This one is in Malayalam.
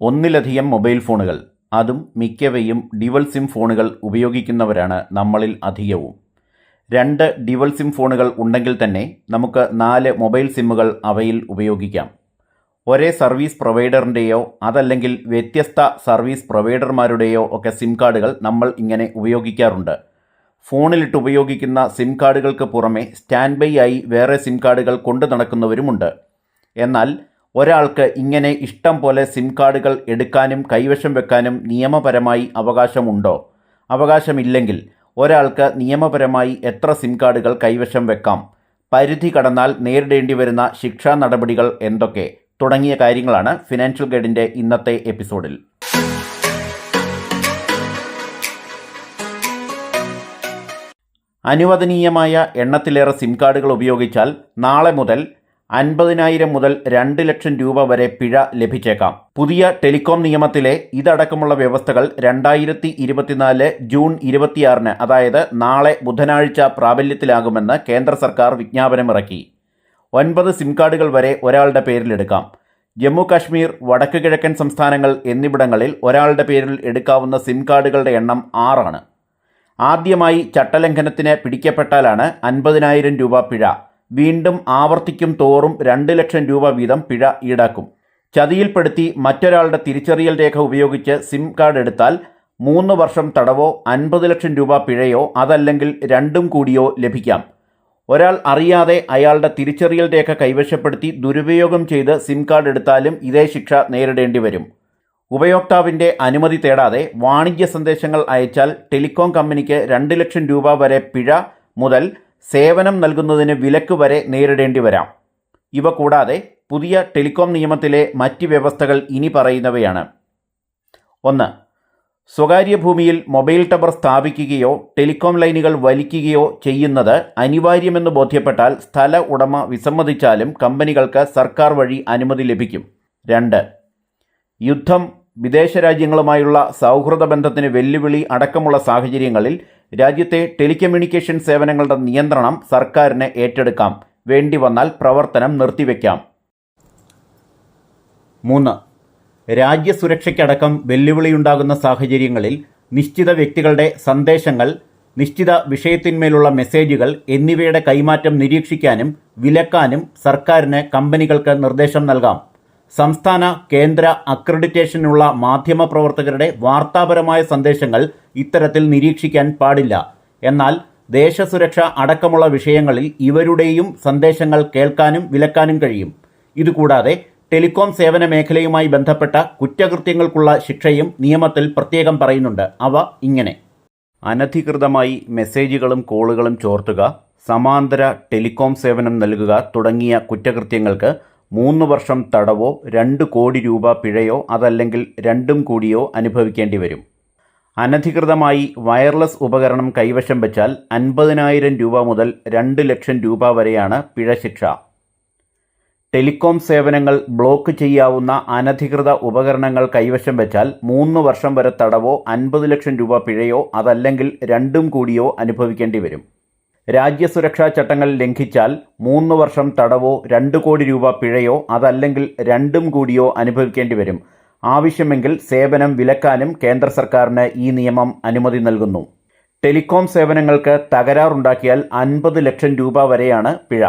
ഒന്നിലധികം മൊബൈൽ ഫോണുകൾ അതും മിക്കവയും ഡിവൽ സിം ഫോണുകൾ ഉപയോഗിക്കുന്നവരാണ് നമ്മളിൽ അധികവും. രണ്ട് ഡിവൽ സിം ഫോണുകൾ ഉണ്ടെങ്കിൽ തന്നെ നമുക്ക് നാല് മൊബൈൽ സിമ്മുകൾ അവയിൽ ഉപയോഗിക്കാം. ഒരേ സർവീസ് പ്രൊവൈഡറിന്റെയോ അതല്ലെങ്കിൽ വ്യത്യസ്ത സർവീസ് പ്രൊവൈഡർമാരുടെയോ ഒക്കെ സിം കാർഡുകൾ നമ്മൾ ഇങ്ങനെ ഉപയോഗിക്കാറുണ്ട്. ഫോണിലിട്ട് ഉപയോഗിക്കുന്ന സിം കാർഡുകൾക്ക് പുറമെ സ്റ്റാൻഡ് ബൈ ആയി വേറെ സിം കാർഡുകൾ കൊണ്ടു നടക്കുന്നവരുമുണ്ട്. എന്നാൽ ഒരാൾക്ക് ഇങ്ങനെ ഇഷ്ടം പോലെ സിം കാർഡുകൾ എടുക്കാനും കൈവശം വെക്കാനും നിയമപരമായി അവകാശമുണ്ടോ? അവകാശമില്ലെങ്കിൽ ഒരാൾക്ക് നിയമപരമായി എത്ര സിം കാർഡുകൾ കൈവശം വെക്കാം? പരിധി കടന്നാൽ നേരിടേണ്ടി വരുന്ന ശിക്ഷാ നടപടികൾ എന്തൊക്കെ? തുടങ്ങിയ കാര്യങ്ങളാണ് ഫിനാൻഷ്യൽ ഗൈഡിന്റെ ഇന്നത്തെ എപ്പിസോഡിൽ. അനുവദനീയമായ എണ്ണത്തിലേറെ സിം കാർഡുകൾ ഉപയോഗിച്ചാൽ നാളെ മുതൽ അൻപതിനായിരം മുതൽ രണ്ട് ലക്ഷം രൂപ വരെ പിഴ ലഭിച്ചേക്കാം. പുതിയ ടെലികോം നിയമത്തിലെ ഇതടക്കമുള്ള വ്യവസ്ഥകൾ രണ്ടായിരത്തി ഇരുപത്തിനാല് ജൂൺ ഇരുപത്തിയാറിന് അതായത് നാളെ ബുധനാഴ്ച പ്രാബല്യത്തിലാകുമെന്ന് കേന്ദ്ര സർക്കാർ വിജ്ഞാപനമിറക്കി. ഒൻപത് സിം കാർഡുകൾ വരെ ഒരാളുടെ പേരിലെടുക്കാം ജമ്മു കാശ്മീർ വടക്ക് കിഴക്കൻ സംസ്ഥാനങ്ങൾ എന്നിവിടങ്ങളിൽ ഒരാളുടെ പേരിൽ എടുക്കാവുന്ന സിം കാർഡുകളുടെ എണ്ണം ആറാണ്. ആദ്യമായി ചട്ടലംഘനത്തിന് പിടിക്കപ്പെട്ടാലാണ് അൻപതിനായിരം രൂപ പിഴ. വീണ്ടും ആവർത്തിക്കും തോറും രണ്ട് ലക്ഷം രൂപ വീതം പിഴ ഈടാക്കും. ചതിയിൽപ്പെടുത്തി മറ്റൊരാളുടെ തിരിച്ചറിയൽ രേഖ ഉപയോഗിച്ച് സിം കാർഡ് എടുത്താൽ മൂന്ന് വർഷം തടവോ അൻപത് ലക്ഷം രൂപ പിഴയോ അതല്ലെങ്കിൽ രണ്ടും കൂടിയോ ലഭിക്കാം. ഒരാൾ അറിയാതെ അയാളുടെ തിരിച്ചറിയൽ രേഖ കൈവശപ്പെടുത്തി ദുരുപയോഗം ചെയ്ത് സിം കാർഡ് എടുത്താലും ഇതേ ശിക്ഷ നേരിടേണ്ടി വരും. ഉപയോക്താവിന്റെ അനുമതി തേടാതെ വാണിജ്യ സന്ദേശങ്ങൾ അയച്ചാൽ ടെലികോം കമ്പനിക്ക് രണ്ട് ലക്ഷം രൂപ വരെ പിഴ മുതൽ സേവനം നൽകുന്നതിന് വിലക്ക് വരെ നേരിടേണ്ടി വരാം. ഇവ കൂടാതെ പുതിയ ടെലികോം നിയമത്തിലെ മറ്റ് വ്യവസ്ഥകൾ ഇനി പറയുന്നവയാണ്. ഒന്ന് സ്വകാര്യ ഭൂമിയിൽ മൊബൈൽ ടവർ സ്ഥാപിക്കുകയോ ടെലികോം ലൈനുകൾ വലിക്കുകയോ ചെയ്യുന്നത് അനിവാര്യമെന്ന് ബോധ്യപ്പെട്ടാൽ സ്ഥല ഉടമ വിസമ്മതിച്ചാലും കമ്പനികൾക്ക് സർക്കാർ വഴി അനുമതി ലഭിക്കും. രണ്ട് യുദ്ധം വിദേശ രാജ്യങ്ങളുമായുള്ള സൗഹൃദ ബന്ധത്തിന് വെല്ലുവിളി അടക്കമുള്ള സാഹചര്യങ്ങളിൽ രാജ്യത്തെ ടെലികമ്മ്യൂണിക്കേഷൻ സേവനങ്ങളുടെ നിയന്ത്രണം സർക്കാരിന് ഏറ്റെടുക്കാം. വേണ്ടി വന്നാൽ പ്രവർത്തനം നിർത്തിവെക്കാം. മൂന്ന്. രാജ്യസുരക്ഷയ്ക്കടക്കം വെല്ലുവിളിയുണ്ടാകുന്ന സാഹചര്യങ്ങളിൽ നിശ്ചിത വ്യക്തികളുടെ സന്ദേശങ്ങൾ നിശ്ചിത വിഷയത്തിന്മേലുള്ള മെസ്സേജുകൾ എന്നിവയുടെ കൈമാറ്റം നിരീക്ഷിക്കാനും വിലക്കാനും സർക്കാരിന് കമ്പനികൾക്ക് നിർദ്ദേശം നൽകാം. സംസ്ഥാന കേന്ദ്ര അക്രഡിറ്റേഷനുള്ള മാധ്യമപ്രവർത്തകരുടെ വാർത്താപരമായ സന്ദേശങ്ങൾ ഇത്തരത്തിൽ നിരീക്ഷിക്കാൻ പാടില്ല. എന്നാൽ ദേശസുരക്ഷ അടക്കമുള്ള വിഷയങ്ങളിൽ ഇവരുടെയും സന്ദേശങ്ങൾ കേൾക്കാനും വിലക്കാനും കഴിയും. ഇതുകൂടാതെ ടെലികോം സേവന മേഖലയുമായി ബന്ധപ്പെട്ട കുറ്റകൃത്യങ്ങൾക്കുള്ള ശിക്ഷയും നിയമത്തിൽ പ്രത്യേകം പറയുന്നുണ്ട്. അവ ഇങ്ങനെ. അനധികൃതമായി മെസ്സേജുകളും കോളുകളും ചോർത്തുക സമാന്തര ടെലികോം സേവനം നൽകുക തുടങ്ങിയ കുറ്റകൃത്യങ്ങൾക്ക് മൂന്ന് വർഷം തടവോ രണ്ട് കോടി രൂപ പിഴയോ അതല്ലെങ്കിൽ രണ്ടും കൂടിയോ അനുഭവിക്കേണ്ടി വരും. അനധികൃതമായി വയർലെസ് ഉപകരണം കൈവശം വെച്ചാൽ അൻപതിനായിരം രൂപ മുതൽ രണ്ട് ലക്ഷം രൂപ വരെയാണ് പിഴ ശിക്ഷ. ടെലികോം സേവനങ്ങൾ ബ്ലോക്ക് ചെയ്യാവുന്ന അനധികൃത ഉപകരണങ്ങൾ കൈവശം വെച്ചാൽ മൂന്ന് വർഷം വരെ തടവോ അൻപത് ലക്ഷം രൂപ പിഴയോ അതല്ലെങ്കിൽ രണ്ടും കൂടിയോ അനുഭവിക്കേണ്ടി വരും. രാജ്യസുരക്ഷാ ചട്ടങ്ങൾ ലംഘിച്ചാൽ മൂന്ന് വർഷം തടവോ രണ്ട് കോടി രൂപ പിഴയോ അതല്ലെങ്കിൽ രണ്ടും കൂടിയോ അനുഭവിക്കേണ്ടി വരും. ആവശ്യമെങ്കിൽ സേവനം വിലക്കാനും കേന്ദ്ര സർക്കാരിന് ഈ നിയമം അനുമതി നൽകുന്നു. ടെലികോം സേവനങ്ങൾക്ക് തകരാറുണ്ടാക്കിയാൽ അൻപത് ലക്ഷം രൂപ വരെയാണ് പിഴ.